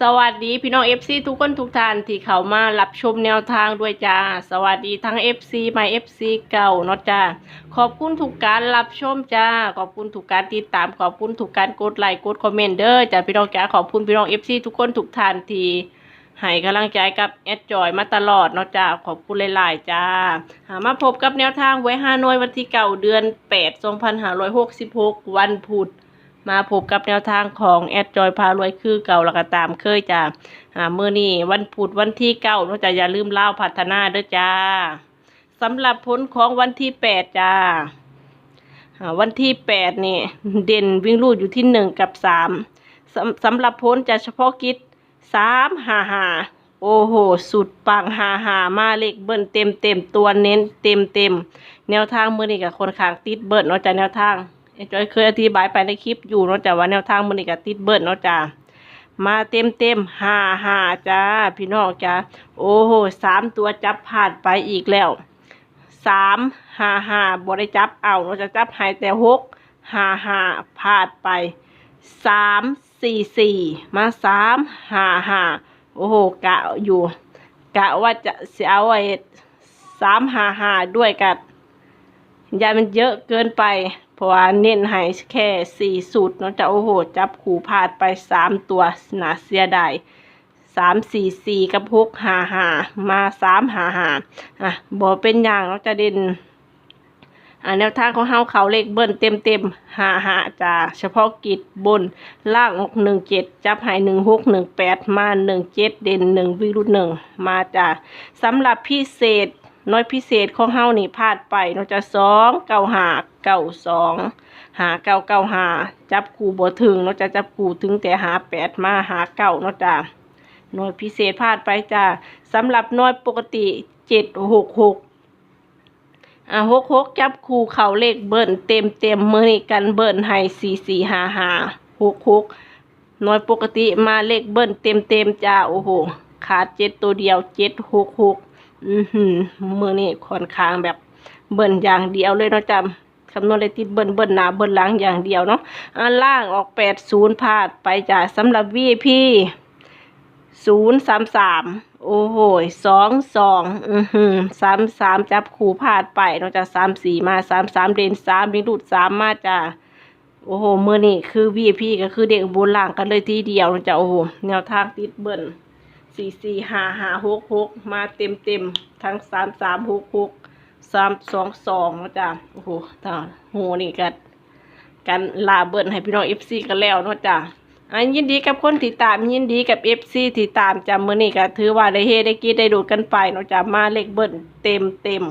สวัสดีพี่น้อง FC ทุกคนทุกท่านที่เข้ามารับชมแนวทางด้วยจ้า สวัสดีทั้ง FC ใหม่ FC เก่าเนาะจ้า ขอบคุณทุกการรับชมจ้า ขอบคุณทุกการติดตาม ขอบคุณทุกการกดไลค์กดคอมเมนต์เด้อจ้าพี่น้องจ้าขอบคุณพี่น้อง FC ทุกคนทุกท่านที่ให้กำลังใจกับแอดจอยมาตลอดเนาะจ้าขอบคุณหลายๆจ้าหามาพบกับแนวทางไว้ห้าหน่วยวันที่เก่าเดือน8 2566วันพุธ มาพบกับแนวทางของแอดจอยพารวยคือเก่าแล้วก็ตามเคยจ้าอ่ามื้อนี้วันพุธวันที่เก้าเนาจะอย่าลืมเล่าพัฒนาเด้อจ้าสำหรับผลของวันที่แปดจ้าวันที่แปดนี่เด่นวิ่งรูดอยู่ที่หนึ่งกับสามสำหรับผลจะเฉพาะกิจสามหาหาโอ้โห สุดปังหาหามาเลขเบิ้ลเต็มเต็มตัวเน้นเต็มเต็มแนวทางมื้อนี้กับคนขางติดเบิ้ลเนาะจ้ะแนวทาง จอยเคยอธิบายไปในคลิปอยู่เนาะจ้ะว่าแนวทางมันนี่ก็ติดเบิดเนาะจ้ะมาเต็มเต็มห้าห้าจ้า พี่น้องจ้า โอ้โหสามตัวจับผ่านไปอีกแล้วสามห้าห้าบได้จับเอาเราจะจับหายแต่หกห้าห้าพลาดไปสามสี่สี่มาสามห้าห้าโอ้โหกะอยู่ กะว่าจะเสียเอาไว้สามห้าห้าด้วยกันยามันเยอะเกินไป ราะว่าเน้นให้แค่สี่สูตรเนาะจะโอ้โห จับขู่พลาดไปสามตัวหนาเสียดายสามสี่สี่กับหกหาหามาสามหาหาอะบอเป็นอย่างเนาจะเด่นอ่าแนวทางของเฮาเขาเลขเบิ้ลเต็มเต็มหาหาจ้าเฉพาะกิจบนล่างหนึ่งเจ็ดจับให้หนึ่งหกหนึ่งแปดมาหนึ่งเจ็ดเด่นหนึ่งวิรุธหนึ่งมาจ้าสำหรับพิเศษ น้อยพิเศษของเฮานี่พลาดไปเนาะจะสองเก้าหาเก้าสองหาเก้าเก้าหาจับคู่บ่ถึงเนาะจะจับคู่ถึงแต่หาแปดมาหาเก้าเนาะจ้าน่วยพิเศษพลาดไปจ้าสำหรับน้อยปกติเจ็ดหกหกอ่าหกหกจับคู่เข่าเลขเบิ้ลเต็มเต็มมือนี่กันเบิ้ลให้สี่สี่หาหาหกหกน่วยปกติมาเลขเบิ้ลเต็มเต็มจ้าโอ้โหขาดเจ็ดตัวเดียวเจ็ดหกหก อือหือมือนี่ค่อนข้างแบบเบิ่นอย่างเดียวเลยเนาะจำคำนวณเลยติดเบิ่นเบิ่นหนาเบิ่นหลังอย่างเดียวเนาะอันล่างออกแปดศูนย์พลาดไปจ้ะสำหรับวีพี่ศูนย์สามสามโอ้โหสองสองอือหือสามสามจับขู่พลาดไปเนาะจ้ะสามสี่มาสามสามเด่นสามมีหลุดสามมาจ้ะโอ้โหเมื่อนี่คือวีพีก็คือเด็กบนล่างกันเลยทีเดียวเนาะจ้ะโอ้โหแนวทางติดเบิ่น สี่สี่ห้าห้าหกหกมาเต็มเต็มทั้งสามสามหกหกสามสองสองนะจ๊ะโอ้โหตาโหนี่กันกันลาเบิร์นให้พี่น้องเอฟซีกันแล้วเนาะจ้ะอันยินดีกับคนที่ตามยินดีกับเอฟซีที่ตามจำมือนี่ก็ถือว่าได้เฮได้กีได้ดูกันไปเนาะจ้ะมาเลขเบิร์นเต็มเต็ม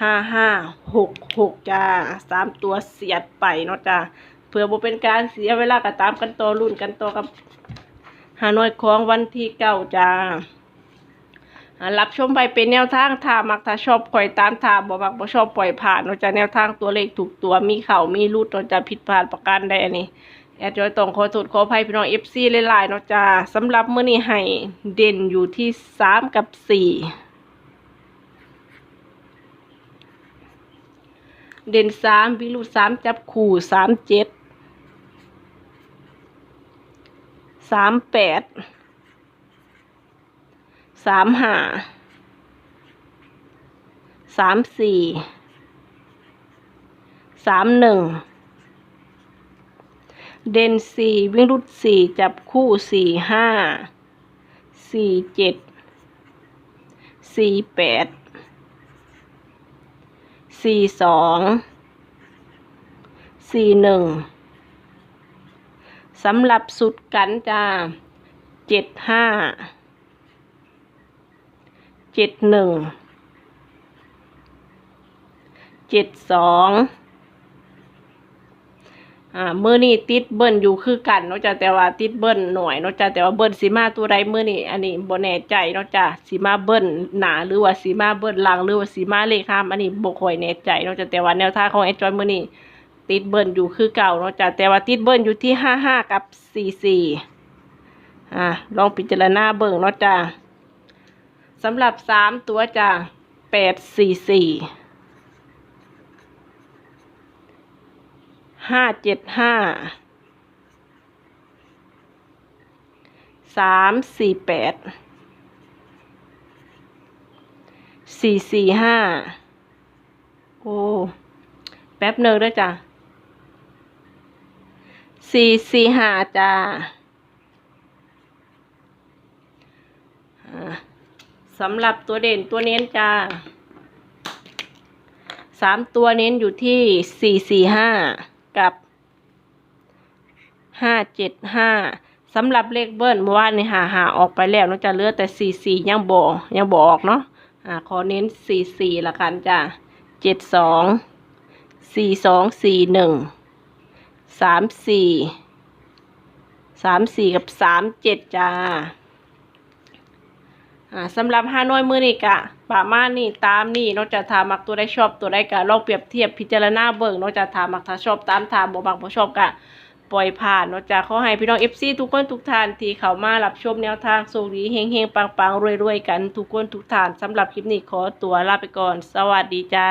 ห้าห้าหกหกจ้าสามตัวเสียดไปเนาะจ้ะเพื่อบ่เป็นการเสียเวลาก็ตามกันต่อรุ่นกันต่อกับ หาหน่วยของวันที่เก้าจ้ารับชมไปเป็นแนวทางถ้ามักถ้าชอบปล่อยตามถ้าบ่มักบ่ชอบปล่อยผ่านเราจะแนวทางตัวเลขถูกตัวมีเข่ามีรูดเราจะผิดพลาดประการใดอันนี้แอดจอยต้องขอโทษขออภัยพี่น้อง FC หลายๆเนาะจ้าสำหรับมื้อนี้ให้เด่นอยู่ที่สามกับสี่เด่นสามวิรุสามจับคู่สามเจ็ด สามแปดสามห้าสามสี่สามหนึ่งเดนสี่วิ่งรุดสี่จับคู่สี่ห้าสี่เจ็ดสี่แปดสี่สองสี่หนึ่ง สำหรับสุดกันจ้าเจ็ดห้าเจ็ดหนึ่งเจ็ดสองอ่ามือนี่ติดเบิ้ลอยู่คือกันเนาะจ้ะแต่ว่าติดเบิ้ลหน่อยเนาะจ้ะแต่ว่าเบิ้ลสีมาตัวใดมือนี่อันนี้บ่แน่ใจเนาะจ้ะสีมาเบิ้ลหนาหรือว่าสีมาเบิ้ลลังหรือว่าสีมาเลขข้ามอันนี้บ่ค่อยแน่ใจเนาะจ้ะแต่ว่าแนวทางของไอ้จอยมือนี่ ติดเบิ้ลอยู่คือเก่าเนาะจ้ะแต่ว่าติดเบิ้ลอยู่ที่ห้าห้ากับสี่สี่อ่าลองพิจารณาเบิ่งเนาะจ้ะสำหรับสามตัวจ้ะแปดสี่สี่ห้าเจ็ดห้าสามสี่แปดสี่สี่ห้าโอ้ แป๊บหนึ่งด้วยจ้ะ สี่สี่ห้าจ้าสำหรับตัวเด่นตัวเน้นจ้าสามตัวเน้นอยู่ที่สี่สี่ห้ากับห้าเจ็ดห้าสำหรับเลขเบิ้ลเมื่อวานนี่หาหาออกไปแล้วนอกจากเลือแต่สี่สี่ยังบอยังบออกเนาะอ่าขอเน้นสี่สี่ละกันจ้าเจ็ดสองสี่สองสี่หนึ่ง สามสี่สามสี่กับสามเจ็ดจ้าอ่าสำหรับฮานอยมือนี่กะป่ามานี่ตามนี่นอกจากถามักตัวได้ชอบตัวได้กะลองเปรียบเทียบพิจารณาเบิ่งนอกจากถามักถ้าชอบตามถามบ่มักบ่ชอบกะปล่อยผ่านนอกจากขอให้พี่น้อง FC ทุกคนทุกท่านที่เข้ามารับชมแนวทางโชคดีเฮงๆปังๆรวยๆกันทุกคนทุกท่านสำหรับคลิปนี้ขอตัวลาไปก่อน สวัสดีจ้า